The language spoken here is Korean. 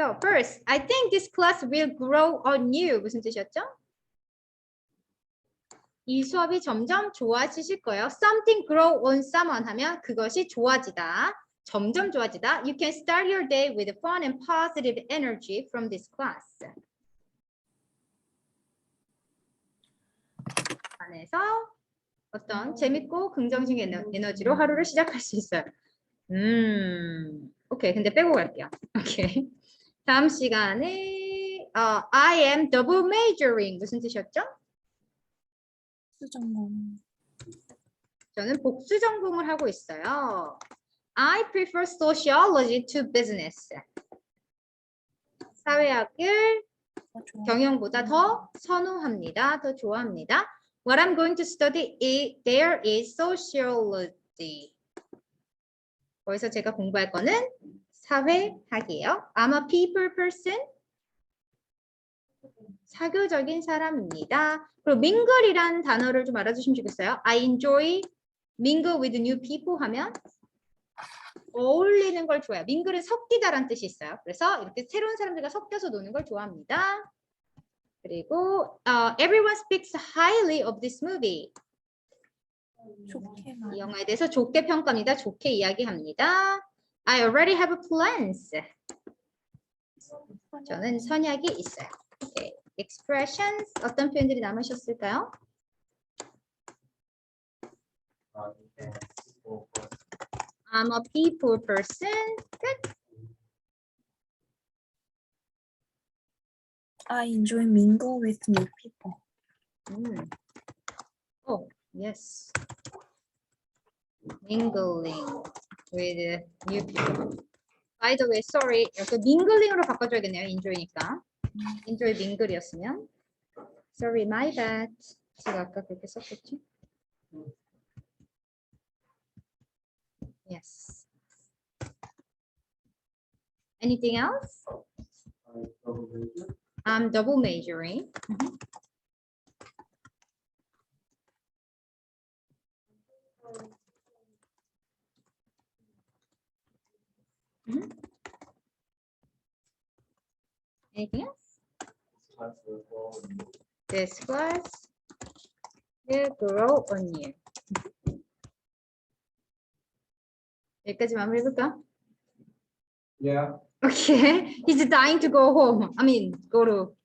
So first, I think this class will grow on you. 무슨 뜻이었죠? 이 수업이 점점 좋아지실 거예요. Something grow on someone 하면 그것이 좋아지다. 점점 좋아지다. You can start your day with fun and positive energy from this class. 안에서 어떤 재밌고 긍정적인 에너- 에너지로 하루를 시작할 수 있어요. 음, 오케이. 근데 빼고 갈게요. 오케이. 다음 시간에 어, I am double majoring 무슨 뜻이었죠? 수전공. 저는 복수 전공을 하고 있어요. I prefer sociology to business. 사회학을 경영보다 더 선호합니다. 더 좋아합니다. What I'm going to study is, there is sociology. 거기서 제가 공부할 거는 사회학이에요. I'm a people person. 사교적인 사람입니다. 그리고 mingle이란 단어를 좀 알아주시면 좋겠어요. I enjoy mingle with new people 하면 어울리는 걸 좋아해요. mingle은 섞이다라는 뜻이 있어요. 그래서 이렇게 새로운 사람들과 섞여서 노는 걸 좋아합니다. 그리고 어, everyone speaks highly of this movie. 이 말. 영화에 대해서 좋게 평가합니다. 좋게 이야기합니다. I already have plans. 저는 선약이 있어요. 오케이. expressions 어떤 표현들이 남으셨을까요? I'm a people person. Good. I enjoy mingle with new people. 음. Oh, yes. Mingling with new people. By the way, sorry. 여기 mingling으로 바꿔줘야겠네요. enjoy니까. enjoy mingle이었으면. Sorry, my bad. 제가 아까 그렇게 썼겠지? Yes. Anything else? I'm double majoring. Mhm. Mhm. Anything else? This class will grow on you. 여기까지 마무리해볼까? Yeah. Okay, he's dying to go home. I mean, go to